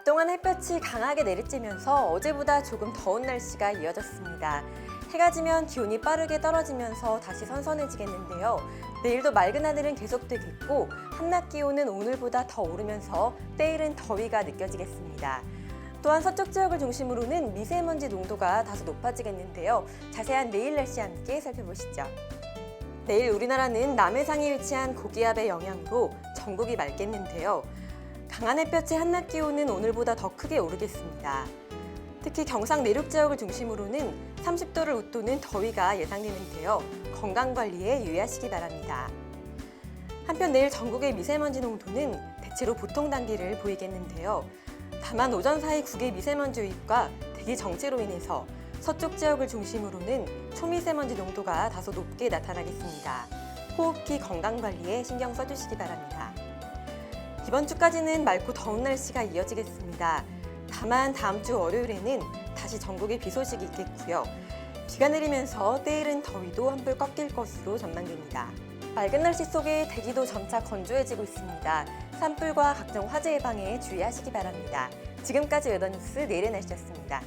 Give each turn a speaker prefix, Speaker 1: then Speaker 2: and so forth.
Speaker 1: 낮 동안 햇볕이 강하게 내리쬐면서 어제보다 조금 더운 날씨가 이어졌습니다. 해가 지면 기온이 빠르게 떨어지면서 다시 선선해지겠는데요. 내일도 맑은 하늘은 계속되겠고 한낮 기온은 오늘보다 더 오르면서 때일은 더위가 느껴지겠습니다. 또한 서쪽 지역을 중심으로는 미세먼지 농도가 다소 높아지겠는데요. 자세한 내일 날씨 함께 살펴보시죠. 내일 우리나라는 남해상에 위치한 고기압의 영향으로 전국이 맑겠는데요. 강한 햇볕의 한낮 기온은 오늘보다 더 크게 오르겠습니다. 특히 경상 내륙 지역을 중심으로는 30도를 웃도는 더위가 예상되는데요. 건강 관리에 유의하시기 바랍니다. 한편 내일 전국의 미세먼지 농도는 대체로 보통 단계를 보이겠는데요. 다만 오전 사이 국외 미세먼지 유입과 대기 정체로 인해서 서쪽 지역을 중심으로는 초미세먼지 농도가 다소 높게 나타나겠습니다. 호흡기 건강 관리에 신경 써주시기 바랍니다. 이번 주까지는 맑고 더운 날씨가 이어지겠습니다. 다만 다음 주 월요일에는 다시 전국에 비 소식이 있겠고요. 비가 내리면서 때이른 더위도 한풀 꺾일 것으로 전망됩니다. 맑은 날씨 속에 대기도 점차 건조해지고 있습니다. 산불과 각종 화재 예방에 주의하시기 바랍니다. 지금까지 웨더뉴스 내일의 날씨였습니다.